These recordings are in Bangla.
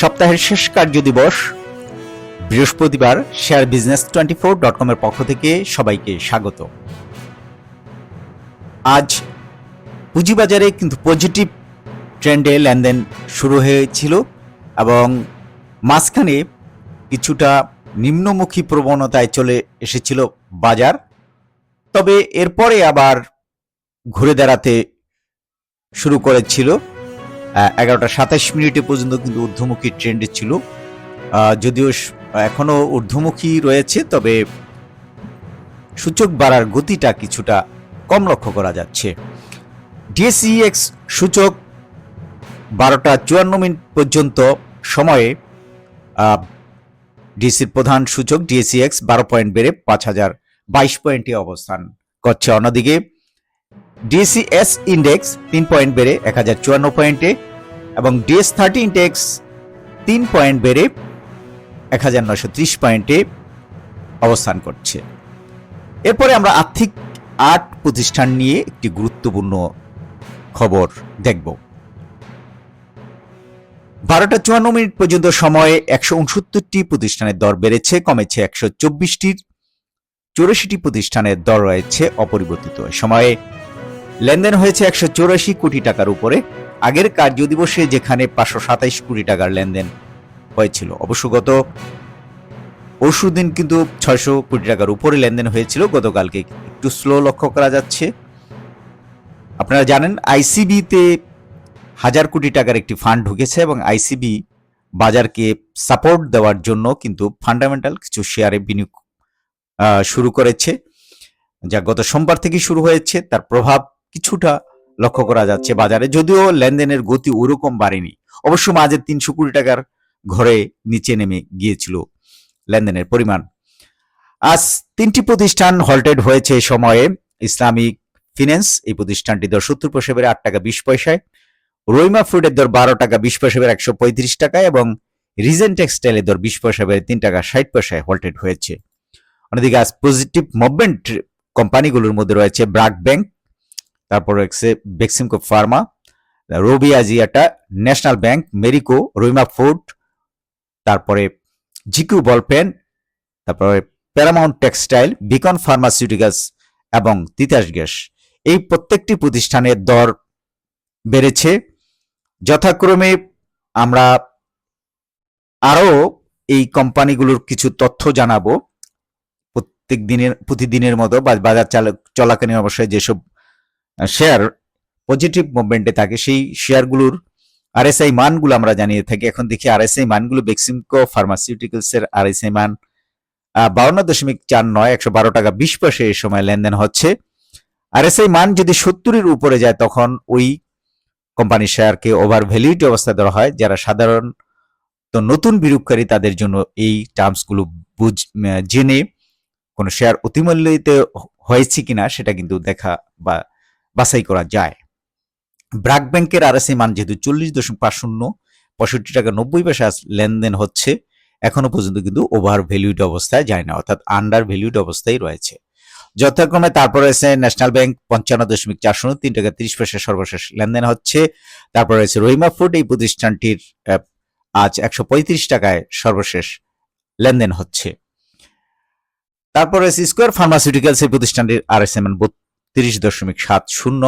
সপ্তাহের শেষ কার্য দিবস, বৃহস্পতিবার share business twenty four dot কমের পক্ষ থেকে সবাইকে স্বাগত। আজ পুঁজিবাজারে কিন্তু পজিটিভ ট্রেন্ডে লেনদেন শুরু হয়েছিল এবং মাঝখানে কিছুটা নিম্নমুখী প্রবণতায় চলে এসেছিল বাজার। তবে এরপরে আবার ঘুরে দাঁড়াতে শুরু করেছিল। এগারোটা সাতাশ মিনিটে পর্যন্ত কিন্তু ঊর্ধ্বমুখী ট্রেন্ডে ছিল। যদিও স- এখনও ঊর্ধ্বমুখী রয়েছে, তবে সূচক বাড়ার গতিটা কিছুটা কম লক্ষ্য করা যাচ্ছে। ডিএসইএক্স সূচক বারোটা চুয়ান্ন মিনিট পর্যন্ত সময়ে ডিসির প্রধান সূচক ডিএসইএক্স বারো পয়েন্ট বেড়ে পাঁচ হাজার বাইশ পয়েন্টে অবস্থান করছে। অন্যদিকে ডিএসিএস ইন্ডেক্স তিন পয়েন্ট বেড়ে এক হাজার চুয়ান্ন পয়েন্টে এবং ডিএস থার্টি ইন্ডেক্স তিন পয়েন্ট বেড়ে এক হাজার নশো ত্রিশ পয়েন্টে অবস্থান করছে। এরপরে আমরা আর্থিক আট প্রতিষ্ঠান নিয়ে একটি গুরুত্বপূর্ণ খবর দেখব। বারোটা চুয়ান্ন মিনিট পর্যন্ত সময়ে একশো উনসত্তরটি প্রতিষ্ঠানের দর বেড়েছে, কমেছে একশো চব্বিশটির। চৌরাশিটি প্রতিষ্ঠানের দর রয়েছে অপরিবর্তিত। সময়ে লেনদেন হয়েছে একশো কোটি টাকার উপরে। আগের কার্য দিবসে যেখানে পাঁচশো সাতাইশ কোটি টাকার লেনদেন হয়েছিল। অবশ্য গত পরশু দিন কিন্তু ছয়শো কোটি টাকার উপরে লেনদেন হয়েছিল। গতকালকে একটু স্লো লক্ষ্য করা যাচ্ছে। আপনারা জানেন, আইসিবিতে হাজার কোটি টাকার একটি ফান্ড ঢুকেছে এবং আইসিবি বাজারকে সাপোর্ট দেওয়ার জন্য কিন্তু ফান্ডামেন্টাল কিছু শেয়ারে বিনিয়োগ শুরু করেছে। যা গত সোমবার থেকে শুরু হয়েছে। তার প্রভাব কিছুটা লক্ষ্য করা যাচ্ছে বাজারে। যদিও লেনদেনের গতি ওরকম বাড়েনি। অবশ্য মাঝে তিনশো কোটি টাকার ঘরে নিচে নেমে গিয়েছিল লেনদেনের পরিমাণ। আজ তিনটি প্রতিষ্ঠান হল্টেড হয়েছে সময়ে। ইসলামিক ফিন্যান্স, এই প্রতিষ্ঠানটি দর সত্তর পয়সা বেড়ে আট টাকা বিশ পয়সায়। রইমা ফুডের দর বারো টাকা বিশ পয়সা বেড়ে একশো পঁয়ত্রিশ টাকায় এবং রিজেন টেক্সটাইলের দর বিশ পয়সা বেড়ে তিন টাকা ষাট পয়সায় হল্টেড হয়েছে। অন্যদিকে আজ পজিটিভ মুভমেন্ট কোম্পানিগুলোর মধ্যে রয়েছে ব্রাক ব্যাংক তারপর রয়েছে Beximco pharma Robi Axiata national bank Marico Rahima food তারপরে জিকিউ বল পেন তারপরে প্যারামাউন্ট টেক্সটাইল বিকন ফার্মাসিউটিক্যালস এবং তিতাস গ্যাস। এই প্রত্যেকটি প্রতিষ্ঠানের দর বেড়েছে। যথাক্রমে আমরা আরও এই কোম্পানিগুলোর কিছু তথ্য জানাব। প্রত্যেক দিনের, প্রতিদিনের মতো বাজার চালক- চলাকালীন অবশ্যই যেসব শেয়ার পজিটিভ মুভমেন্টে থাকে। সেই শেয়ারগুলোর আরএসআই মানগুলো আমরা জানিয়ে থাকি। এখন দেখি আরএসআই মানগুলো বেক্সিমকো ফার্মাসিউটিক্যালস এর আরএসআই মান বাউন্ন দশমিক চার নয়, একশো বারো টাকা বিশ পয়সা এই সময় লেনদেন হচ্ছে। আরএসআই মান যদি সত্তরের উপরে যায়, তখন ওই কোম্পানির শেয়ারকে ওভার ভ্যালিউটি অবস্থা দেওয়া হয়, যারা সাধারণ তো নতুন বিনিয়োগকারী, তাদের জন্য এই টার্মসগুলো বুঝ জেনে কোনো শেয়ার অতিমূল্যিত হয়েছে কিনা, সেটা কিন্তু দেখা বা বাছাই করা যায়। ব্রাক ব্যাংকের আরএসআই মান যেহেতু চল্লিশ দশমিক পাঁচ শূন্য, পঁয়ষট্টি টাকা নব্বই পয়সা লেনদেন হচ্ছে, এখনও পর্যন্ত কিন্তু ওভার ভ্যালিউড অবস্থায় যায় না, অর্থাৎ আন্ডার ভ্যালিউড অবস্থায় রয়েছে। যথাক্রমে তারপর রয়েছে ন্যাশনাল ব্যাংক পঞ্চান্ন দশমিক চার শূন্য তিন টাকা তিরিশ পয়সা সর্বশেষ লেনদেন হচ্ছে। তারপর রয়েছে রহিমা ফুড এই প্রতিষ্ঠানটির আজ একশো পঁয়ত্রিশ টাকায় সর্বশেষ লেনদেন হচ্ছে। তারপর রয়েছে স্কোয়ার ফার্মাসিউটিক্যালস এই প্রতিষ্ঠানটির আর এস এম বত্রিশ দশমিক সাত শূন্য।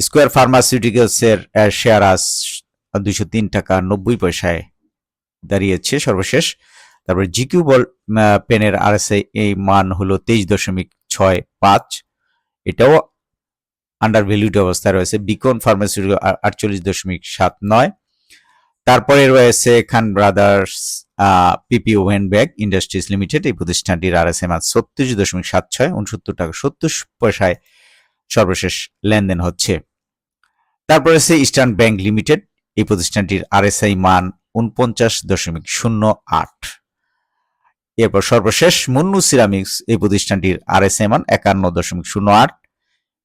স্কোয়ার ফার্মাসিউটিক্যালস এর শেয়ার আজ দুইশো তিন টাকা নব্বই পয়সায় দাঁড়িয়েছে সর্বশেষ। তারপরে জিকিউ বল পেনের আর এই মান হলো তেইশ দশমিক ছয় পাঁচ। এটাও আন্ডার ভ্যালুড অবস্থায় রয়েছে। বিকন ফার্মাসিউটিক্যাল আটচল্লিশ দশমিক সাত নয়। তারপরে রয়েছে Khan brothers PP woven bag industries limited, এই প্রতিষ্ঠানটির আর এস এম আজ ছত্রিশ দশমিক সাত ছয় উনসত্তর টাকা, সত্তর পয়সায় সর্বশেষ লেনদেন হচ্ছে। তারপরে রয়েছে ইস্টার্ন ব্যাংক লিমিটেড, এই প্রতিষ্ঠানটির আরএসআই মান উনপঞ্চাশ দশমিক শূন্য আট। এরপর সর্বশেষ মুন্নু সিরামিক্স, এই প্রতিষ্ঠানটির আরএসআই মান একান্ন দশমিক শূন্য আট।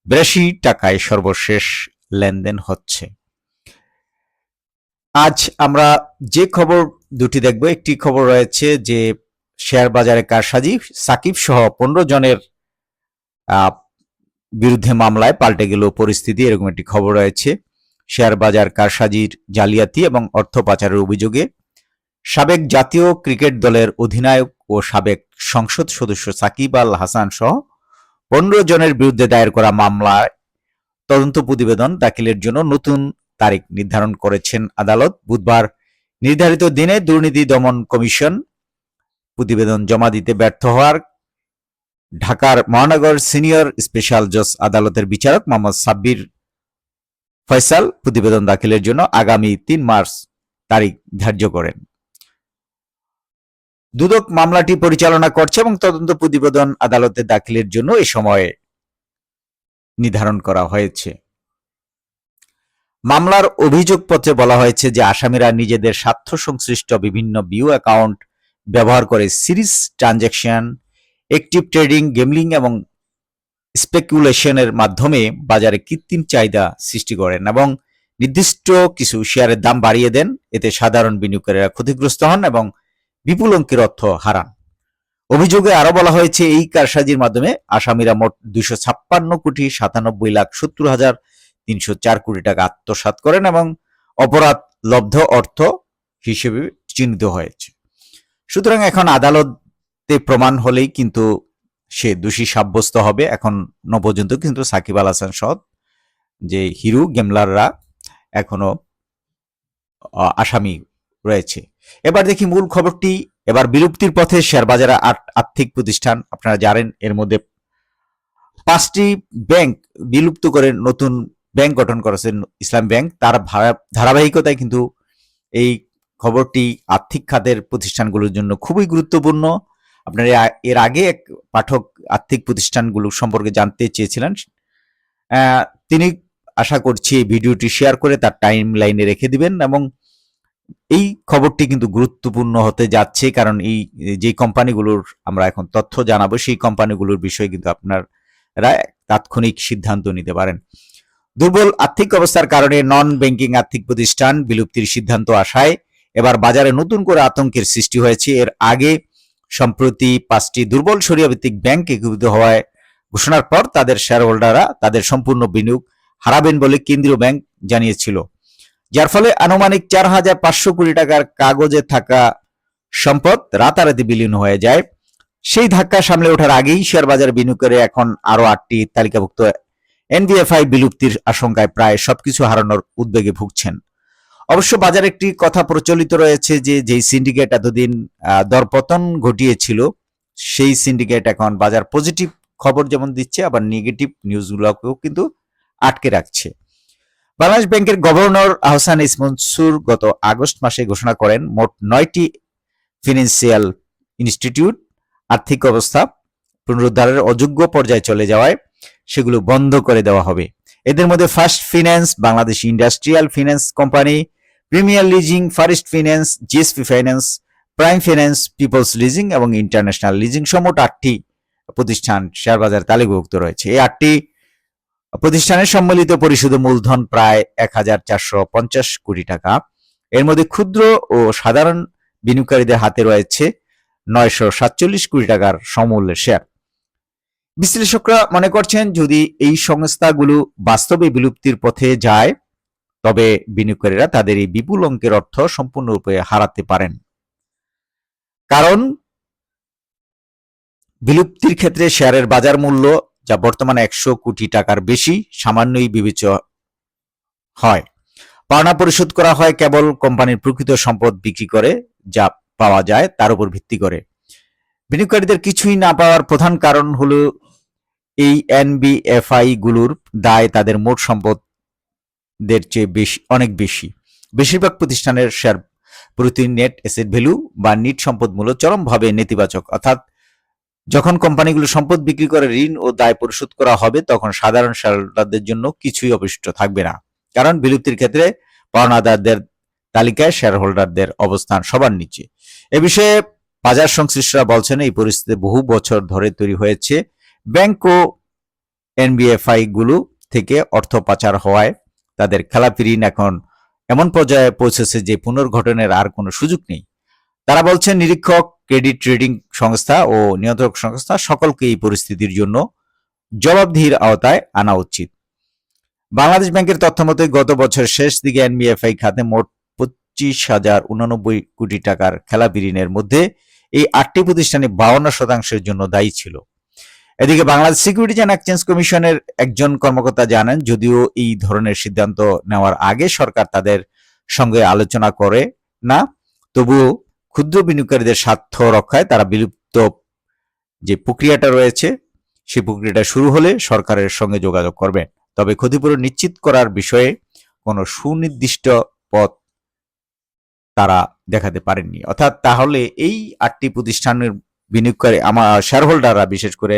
বিরাশি টাকায় সর্বশেষ লেনদেন হচ্ছে। আজ আমরা যে খবর দুটি দেখব, একটি খবর রয়েছে যে শেয়ার বাজারে কারসাজি, সাকিব সহ পনেরো জনের বিরুদ্ধে মামলায় পাল্টে গেল পরিস্থিতি, এরকম একটি খবর রয়েছে। শেয়ার বাজার কারসাজির জালিয়াতি এবং অর্থ পাচারের অভিযোগে সাবেক জাতীয় ক্রিকেট দলের অধিনায়ক ও সাবেক সংসদ সদস্য সাকিব আল হাসান সহ পনেরো জনের বিরুদ্ধে দায়ের করা মামলায় তদন্ত প্রতিবেদন দাখিলের জন্য নতুন তারিখ নির্ধারণ করেছেন আদালত। বুধবার নির্ধারিত দিনে দুর্নীতি দমন কমিশন প্রতিবেদন জমা দিতে ব্যর্থ হওয়ার ঢাকার মহানগর সিনিয়র স্পেশাল জজ আদালতের বিচারক মোহাম্মদ সাব্বির ফয়সাল প্রতিবেদন দাখিলের জন্য আগামী তিন মার্চ তারিখ ধার্য করেন। দুদক মামলাটি পরিচালনা করছে এবং তদন্ত প্রতিবেদন আদালতে দাখিলের জন্য এই সময়ে নির্ধারণ করা হয়েছে। মামলার অভিযোগপত্রে বলা হয়েছে যে আসামিরা নিজেদের স্বার্থ সংশ্লিষ্ট বিভিন্ন বিউ অ্যাকাউন্ট ব্যবহার করে series transaction active trading, gambling এবং স্পেকুলেশনের মাধ্যমে বাজারে কৃত্রিম চাহিদা সৃষ্টি করেন এবং নির্দিষ্ট কিছু শেয়ারের দাম বাড়িয়ে দেন। এতে সাধারণ বিনিয়োগকারীরা ক্ষতিগ্রস্ত হন এবং বিপুল অঙ্কের অর্থ হারান। অভিযোগে আরও বলা হয়েছে, এই কারসাজির মাধ্যমে আসামিরা মোট দুইশো ছাপ্পান্ন কোটি সাতানব্বই লাখ সত্তর হাজার তিনশো চার কোটি টাকা আত্মসাৎ করেন এবং অপরাধ লব্ধ অর্থ হিসেবে চিহ্নিত হয়েছে। সুতরাং এখন আদালতে প্রমাণ হলেই কিন্তু সে দোষী সাব্যস্ত হবে। এখন পর্যন্ত কিন্তু সাকিব আল হাসান সৎ, যে হিরু গেমলাররা এখনও আসামি রয়েছে। এবার দেখি মূল খবরটি। এবার বিলুপ্তির পথে শেয়ার বাজারে আর্থিক প্রতিষ্ঠান, আপনারা জানেন, এর মধ্যে পাঁচটি ব্যাংক বিলুপ্ত করে নতুন ব্যাংক গঠন করেছেন ইসলাম ব্যাংক। তার ধারাবাহিকতায় কিন্তু এই খবরটি আর্থিক খাতের প্রতিষ্ঠানগুলোর জন্য খুবই গুরুত্বপূর্ণ। আপনারা এর আগে এক পাঠক আর্থিক প্রতিষ্ঠানগুলো সম্পর্কে জানতে চেয়েছিলেন। তিনি আশা করছি এই ভিডিওটি শেয়ার করে তার টাইম লাইনে রেখে দিবেন এবং এই খবরটি কিন্তু গুরুত্বপূর্ণ হতে যাচ্ছে কারণ এই, যে কোম্পানিগুলোর আমরা এখন তথ্য জানাব, সেই কোম্পানিগুলোর বিষয়ে কিন্তু আপনারা তাৎক্ষণিক সিদ্ধান্ত নিতে পারেন। দুর্বল আর্থিক অবস্থার কারণে নন ব্যাংকিং আর্থিক প্রতিষ্ঠান বিলুপ্তির সিদ্ধান্ত আসায়। এবার বাজারে নতুন করে আতঙ্কের সৃষ্টি হয়েছে। এর আগে সম্প্রতি পাঁচটি দুর্বল সরিয়াভিত্তিক ব্যাংক একীভূত হওয়ায় ঘোষণার পর তাদের শেয়ার হোল্ডাররা তাদের সম্পূর্ণ বিনিয়োগ হারাবেন বলে কেন্দ্রীয় ব্যাংক জানিয়েছিল। যার ফলে আনুমানিক চার হাজার পাঁচশো কোটি টাকার কাগজে থাকা সম্পদ রাতারাতি বিলীন হয়ে যায়। সেই ধাক্কা সামলে ওঠার আগেই শেয়ার বাজার বিনিয়োগ করে এখন আরও আটটি তালিকাভুক্ত এনবিএফআই বিলুপ্তির আশঙ্কায় প্রায় সবকিছু হারানোর উদ্বেগে ভুগছেন। অবশ্য বাজারে একটি কথা প্রচলিত রয়েছে যে, যেই সিন্ডিকেট এতদিন দরপতন ঘটিয়েছিল, সেই সিন্ডিকেট এখন বাজার পজিটিভ খবর যেমন দিচ্ছে, আবার নেগেটিভ নিউজগুলোকেও কিন্তু আটকে রাখছে। বাংলাদেশ ব্যাংকের গভর্নর আহসান ইস মনসুর গত আগস্ট মাসে ঘোষণা করেন, মোট নয়টি ফিনান্সিয়াল ইনস্টিটিউট আর্থিক অবস্থা পুনরুদ্ধারের অযোগ্য পর্যায়ে চলে যাওয়ায় সেগুলো বন্ধ করে দেওয়া হবে। এদের মধ্যে first finance, Bangladesh industrial finance company, premier leasing, Far East finance, GSP finance prime finance, people's leasing এবং ইন্টারন্যাশনাল লিজিং সমোট আটটি প্রতিষ্ঠান শেয়ার বাজার তালিকাভুক্ত রয়েছে। এই আটটি প্রতিষ্ঠানের সম্মিলিত পরিশোধ মূলধন প্রায় এক হাজার চারশো পঞ্চাশ কোটি টাকা। এর মধ্যে ক্ষুদ্র ও সাধারণ বিনিয়োগকারীদের হাতে রয়েছে নয়শো সাতচল্লিশ কোটি টাকার সমূল্যের শেয়ার বিশ্লেষকরা মনে করছেন যদি এই সংস্থাগুলো বাস্তবে বিলুপ্তির পথে যায়, তবে বিনিয়োগকারীরা তাদের এই বিপুল অঙ্কের অর্থ সম্পূর্ণরূপে হারাতে পারেন। কারণ বিলুপ্তির ক্ষেত্রে শেয়ারের বাজার মূল্য, যা বর্তমানে একশো কোটি টাকার বেশি, সামান্যই বিবেচ হয়। পাওনা পরিশোধ করা হয় কেবল কোম্পানির প্রকৃত সম্পদ বিক্রি করে, যা পাওয়া যায় তার উপর ভিত্তি করে। বিনিয়োগকারীদের কিছুই না পাওয়ার প্রধান কারণ হলো এই এনবিএফআই গুলোর দায় তাদের মোট সম্পদের চেয়ে বেশি, অনেক বেশি। বেশিরভাগ প্রতিষ্ঠানের শেয়ার প্রতি নেট এসেট ভ্যালু বা নিট সম্পদ মূল্য চরমভাবে নেতিবাচক। অর্থাৎ যখন কোম্পানিগুলো সম্পদ বিক্রি করে, ঋণ ও দায় পরিশোধ করা হবে, তখন সাধারণ শেয়ারহোল্ডারদের জন্য কিছুই অবশিষ্ট থাকবে না। কারণ বিলুপ্তির ক্ষেত্রে পাওনাদারদের তালিকায় শেয়ার হোল্ডারদের অবস্থান সবার নিচে। এ বিষয়ে বাজার সংশ্লিষ্টরা বলছেন, এই পরিস্থিতি বহু বছর ধরে তৈরি হয়েছে। ব্যাংক ও এনবিএফআই গুলো থেকে অর্থ পাচার হওয়ায় তাদের খেলাপি ঋণ এখন এমন পর্যায়ে পৌঁছেছে যে পুনর্গঠনের আর কোনো সুযোগ নেই। তারা বলছেন, নিরীক্ষক, ক্রেডিট ট্রেডিং সংস্থা ও নিয়ন্ত্রক সংস্থা সকলকে এই পরিস্থিতির জন্য জবাবদিহির আওতায় আনা উচিত। বাংলাদেশ ব্যাংকের তথ্য মতে, গত বছর শেষ দিকে এনবিএফআই খাতে মোট পঁচিশ হাজার উনানব্বই কোটি টাকার খেলাপি ঋণের মধ্যে এই আটটি প্রতিষ্ঠানে বাউন্ন শতাংশের জন্য দায়ী ছিল। এদিকে বাংলাদেশ সিকিউরিটিজ অ্যান্ড এক্সচেঞ্জ কমিশনের একজন কর্মকর্তা জানান, যদিও এই ধরনের সিদ্ধান্ত নেওয়ার আগে সরকার তাদের সঙ্গে আলোচনা করে না, তবুও ক্ষুদ্র বিনিয়োগকারীদের স্বার্থ রক্ষায় তারা বিলুপ্ত যে প্রক্রিয়াটা রয়েছে, সেই প্রক্রিয়াটা শুরু হলে সরকারের সঙ্গে যোগাযোগ করবেন। তবে ক্ষতিপূরণ নিশ্চিত করার বিষয়ে কোনো সুনির্দিষ্ট পথ তারা দেখাতে পারেননি। অর্থাৎ তাহলে এই আটটি প্রতিষ্ঠানের বিনিয়োগকারী আমার শেয়ার হোল্ডাররা বিশেষ করে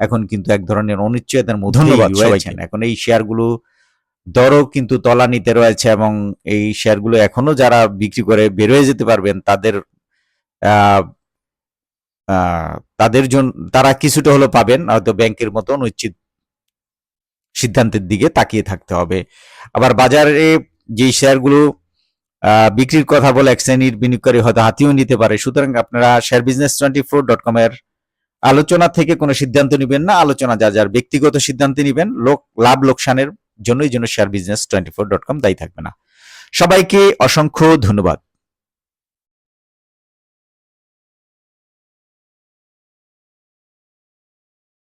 এখন কিন্তু এক ধরনের অনিশ্চয়তার মধ্যে রয়েছেন। এখন এই শেয়ারগুলো দরও কিন্তু তলানিতে রয়েছে এবং এই শেয়ারগুলো এখনও যারা বিক্রি করে বের হয়ে যেতে পারবেন তাদের তাদের জন্য তারা কিছুটা হলো পাবেন। হয়তো ব্যাংকের মতো নিশ্চিত সিদ্ধান্তের দিকে তাকিয়ে থাকতে হবে। আবার বাজারে যে শেয়ারগুলো আহ, বিক্রির কথা বলে এক শ্রেণির বিনিয়োগকারী হয়তো হাতিয়েও নিতে পারে। সুতরাং আপনারা share business twenty four dot com এর আলোচনা থেকে কোনো সিদ্ধান্ত নেবেন না, আলোচনা যা যার ব্যক্তিগত সিদ্ধান্ত নেবেন, লোক, লাভ লোকসানের জন্যই জন্য share business twenty four dot com দায়ী থাকবে না। সবাইকে অসংখ্য ধন্যবাদ।